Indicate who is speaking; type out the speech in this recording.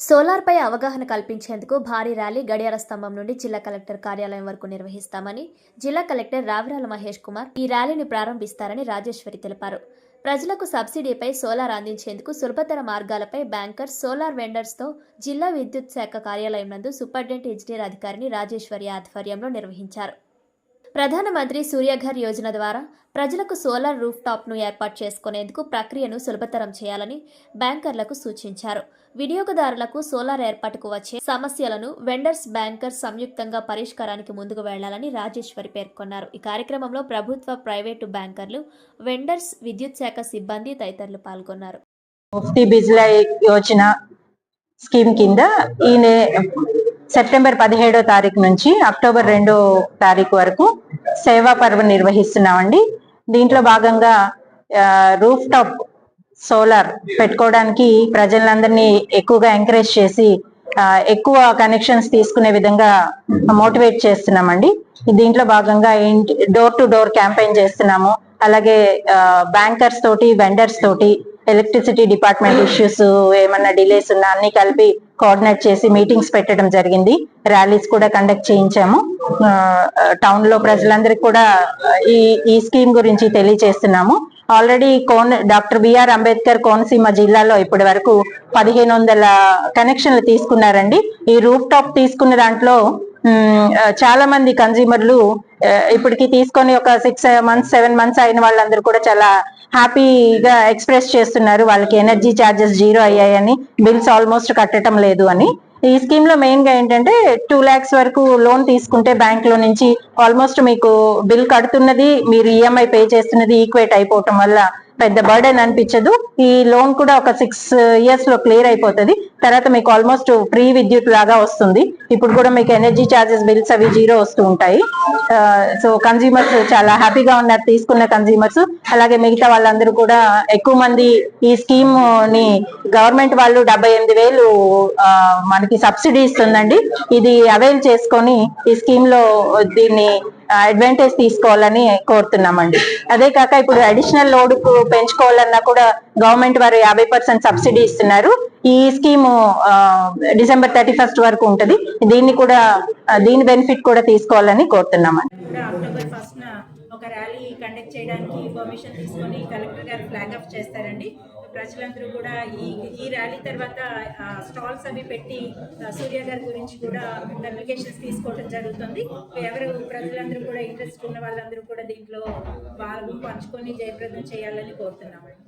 Speaker 1: సోలార్పై అవగాహన కల్పించేందుకు భారీ ర్యాలీ గడియార స్తంభం నుండి జిల్లా కలెక్టర్ కార్యాలయం వరకు నిర్వహిస్తామని జిల్లా కలెక్టర్ రావిరాల మహేష్ కుమార్ ఈ ర్యాలీని ప్రారంభిస్తారని రాజేశ్వరి తెలిపారు. ప్రజలకు సబ్సిడీపై సోలార్ అందించేందుకు సులభతర మార్గాలపై బ్యాంకర్ సోలార్ వెండర్స్తో జిల్లా విద్యుత్ శాఖ కార్యాలయం నందు సూపరింటెండెంట్ ఇంజనీర్ అధికారిని రాజేశ్వరి ఆధ్వర్యంలో నిర్వహించారు. ప్రధానమంత్రి సూర్యఘర్ యోజన ద్వారా ప్రజలకు సోలార్ రూఫ్ టాప్ను ఏర్పాటు చేసుకునేందుకు ప్రక్రియను సులభతరం చేయాలని బ్యాంకర్లకు సూచించారు. వినియోగదారులకు సోలార్ ఏర్పాటుకు వచ్చే సమస్యలను వెండర్స్ బ్యాంకర్స్ సంయుక్తంగా పరిష్కారానికి ముందుకు వెళ్ళాలని రాజేశ్వరి పేర్కొన్నారు. ఈ కార్యక్రమంలో ప్రభుత్వ ప్రైవేటు బ్యాంకర్లు వెండర్స్ విద్యుత్ శాఖ సిబ్బంది తదితరులు పాల్గొన్నారు.
Speaker 2: ముఫ్తీ బిజ్లా యోజన స్కీమ్ కింద ఈ సెప్టెంబర్ పదిహేడో తారీఖు నుంచి అక్టోబర్ రెండో తారీఖు వరకు సేవా పర్వం నిర్వహిస్తున్నామండి. దీంట్లో భాగంగా రూఫ్ టాప్ సోలార్ పెట్టుకోవడానికి ప్రజలందరినీ ఎక్కువగా ఎంకరేజ్ చేసి ఎక్కువ కనెక్షన్స్ తీసుకునే విధంగా మోటివేట్ చేస్తున్నామండి. దీంట్లో భాగంగా డోర్ టు డోర్ క్యాంపెయిన్ చేస్తున్నాము. అలాగే బ్యాంకర్స్ తోటి వెండర్స్ తోటి ఎలక్ట్రిసిటీ డిపార్ట్మెంట్ ఇష్యూస్ ఏమన్నా డిలేస్ ఉన్నా అన్ని కలిపి కోఆర్డినేట్ చేసి మీటింగ్స్ పెట్టడం జరిగింది. ర్యాలీస్ కూడా కండక్ట్ చేయించాము. టౌన్లో ప్రజలందరికీ కూడా ఈ ఈ స్కీమ్ గురించి తెలియజేస్తున్నాము ఆల్రెడీ కోన్ డాక్టర్ బిఆర్ అంబేద్కర్ కోనసీమ జిల్లాలో ఇప్పటి వరకు పదిహేను వందల కనెక్షన్లు తీసుకున్నారండి. ఈ రూఫ్ టాప్ తీసుకున్న దాంట్లో చాలా మంది కన్జ్యూమర్లు ఇప్పటికి తీసుకొని ఒక సిక్స్ మంత్స్ సెవెన్ మంత్స్ అయిన వాళ్ళందరూ కూడా చాలా హ్యాపీగా ఎక్స్ప్రెస్ చేస్తున్నారు. వాళ్ళకి ఎనర్జీ ఛార్జెస్ జీరో అయ్యాయని బిల్స్ ఆల్మోస్ట్ కట్టడం లేదు అని. ఈ స్కీమ్లో మెయిన్గా ఏంటంటే టూ లాక్స్ వరకు లోన్ తీసుకుంటే బ్యాంక్లో నుంచి ఆల్మోస్ట్ మీకు బిల్ కడుతున్నది మీరు ఈఎంఐ పే చేస్తున్నది ఈక్వేట్ అయిపోవటం వల్ల. పెద్ద బర్డెన్ అనిపించదు. ఈ లోన్ కూడా ఒక సిక్స్ ఇయర్స్లో క్లియర్ అయిపోతుంది. తర్వాత మీకు ఆల్మోస్ట్ ఫ్రీ విద్యుత్ లాగా వస్తుంది. ఇప్పుడు కూడా మీకు ఎనర్జీ చార్జెస్ బిల్స్ అవి జీరో వస్తూ ఉంటాయి. సో కన్జ్యూమర్స్ చాలా హ్యాపీగా ఉన్నారు తీసుకున్న కన్జ్యూమర్స్ అలాగే మిగతా వాళ్ళందరూ కూడా ఎక్కువ మంది ఈ స్కీమ్ని గవర్నమెంట్ వాళ్ళు డెబ్బై ఎనిమిది వేలు మనకి సబ్సిడీ ఇస్తుందండి. ఇది అవైల్ చేసుకొని ఈ స్కీమ్లో దీన్ని అడ్వాంటేజ్ తీసుకోవాలని కోరుతున్నామండి. అదే కాక ఇప్పుడు అడిషనల్ లోడ్ పెంచుకోవాలన్నా కూడా గవర్నమెంట్ వారు యాభై పర్సెంట్ సబ్సిడీ ఇస్తున్నారు. ఈ స్కీమ్ డిసెంబర్ థర్టీ ఫస్ట్ వరకు ఉంటది. దీన్ని కూడా దీని బెనిఫిట్ కూడా తీసుకోవాలని కోరుతున్నామండి.
Speaker 3: ఒక ర్యాలీ కండక్ట్ చేయడానికి పర్మిషన్ తీసుకొని కలెక్టర్ గారు ఫ్లాగ్ ఆఫ్ చేస్తారండి. ప్రజలందరూ కూడా ఈ ఈ ర్యాలీ తర్వాత స్టాల్స్ అవి పెట్టి సూర్య గారి గురించి కూడా అప్లికేషన్స్ తీసుకోవడం జరుగుతుంది. ఎవరు ప్రజలందరూ కూడా ఇంట్రెస్ట్ ఉన్న వాళ్ళందరూ కూడా దీంట్లో భాగం పంచుకొని జయప్రదం చేయాలని కోరుతున్నామండి